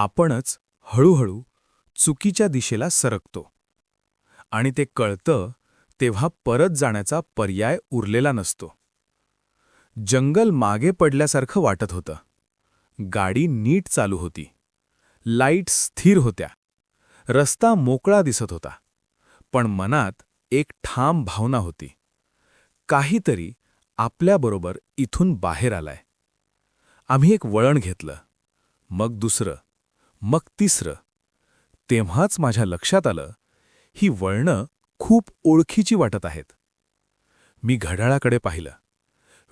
आपणच हळूहळू चुकीच्या दिशेला सरकतो. आणि ते कळतं तेव्हा परत जाण्याचा पर्याय उरलेला नसतो. जंगल मागे पडल्यासारखं वाटत होतं. गाडी नीट चालू होती. लाइट स्थिर होत्या. रस्ता मोकळा दिसत होता. पण मनात एक ठाम भावना होती. काहीतरी आपल्याबरोबर इथून बाहेर आलाय. आम्ही एक वळण घेतलं. मग दुसरं मग तिसरं. तेव्हाच माझ्या लक्षात आलं ही वळणं खूप ओळखीची वाटत आहेत. मी घड्याळाकडे पाहिलं.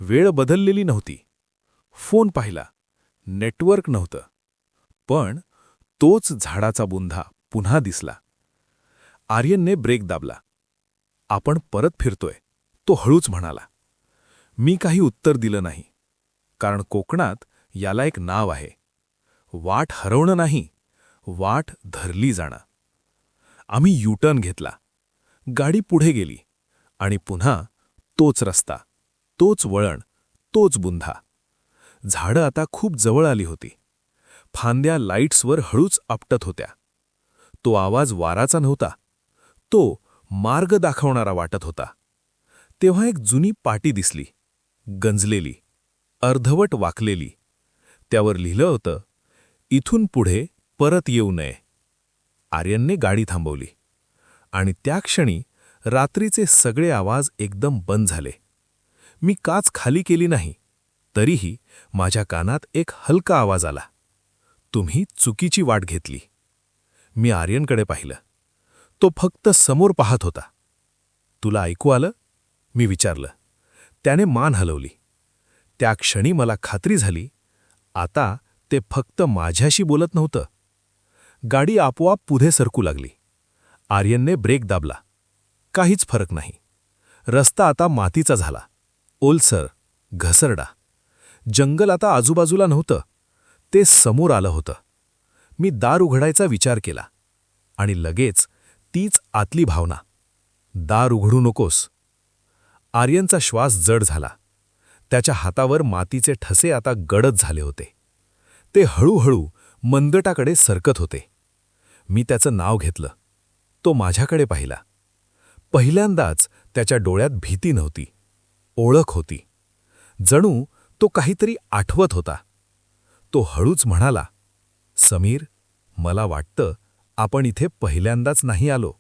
वेळ बदललेली नव्हती. फोन पाहिला. नेटवर्क नव्हतं. पण तोच झाडाचा बुंधा पुन्हा दिसला. आर्यनने ब्रेक दाबला. आपण परत फिरतोय तो हळूच म्हणाला. मी काही उत्तर दिलं नाही कारण कोकणात याला एक नाव आहे. वाट हरवणं नाही वाट धरली जाणं. आम्ही यूटर्न घेतला. गाडी पुढे गेली आणि पुन्हा तोच रस्ता तोच वळण तोच बुंधा. झाडं आता खूप जवळ आली होती. फांद्या लाईट्सवर हळूच आपटत होत्या. तो आवाज वाराचा नव्हता. तो मार्ग दाखवणारा वाटत होता. तेव्हा एक जुनी पाटी दिसली. गंजलेली. अर्धवट वाकलेली. त्यावर लिहिलं होतं इथून पुढे परत येऊ नये. आर्यनने गाडी थांबवली. आणि त्या क्षणी रात्रीचे सगळे आवाज एकदम बंद झाले. मी काच खाली केली नाही. तरीही माझ्या कानात एक हलका आवाज आला. तुम्ही चुकीची वाट घेतली. मी आर्यनकडे पाहिलं. तो फक्त समोर पाहत होता. तुला ऐकू आलं? मी विचारलं. त्याने मान हलवली. त्या क्षणी मला खात्री झाली. आता ते फक्त माझ्याशी बोलत नव्हतं. गाडी आपोआप पुढे सरकू लागली. आर्यनने ब्रेक दाबला. काहीच फरक नाही. रस्ता आता मातीचा झाला. ओलसर घसरडा. जंगल आता आजूबाजूला नव्हतं. ते समोर आलं होतं. मी दार उघडायचा विचार केला. आणि लगेच तीच आतली भावना. दार उघडू नकोस. आर्यनचा श्वास जड झाला. त्याच्या हातावर मातीचे ठसे आता गडद झाले होते. ते हळूहळू मंदटाकडे सरकत होते. मी त्याचं नाव घेतलं. तो माझ्याकडे पाहिला. पहिल्यांदाच त्याच्या डोळ्यात भीती नव्हती. ओळख होती. जणू तो काहीतरी आठवत होता. तो हळूच म्हणाला समीर मला वाटतं आपण इथे पहिल्यांदाच नाही आलो.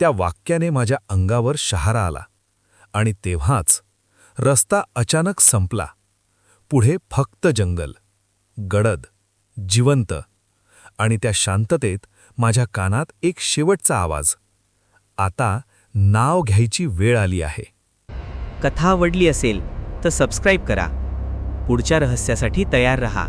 त्या वाक्याने माझ्या अंगावर शहारा आला आणि तेव्हाच रस्ता अचानक संपला. पुढे फक्त जंगल. गडद जिवंत आणि त्या शांततेत माझ्या कानात एक शेवटचा आवाज. आता नाव घ्यायची वेळ आली आहे. कथा आवडली असेल तर सबस्क्राईब करा. पुढच्या रहस्यासाठी तयार रहा.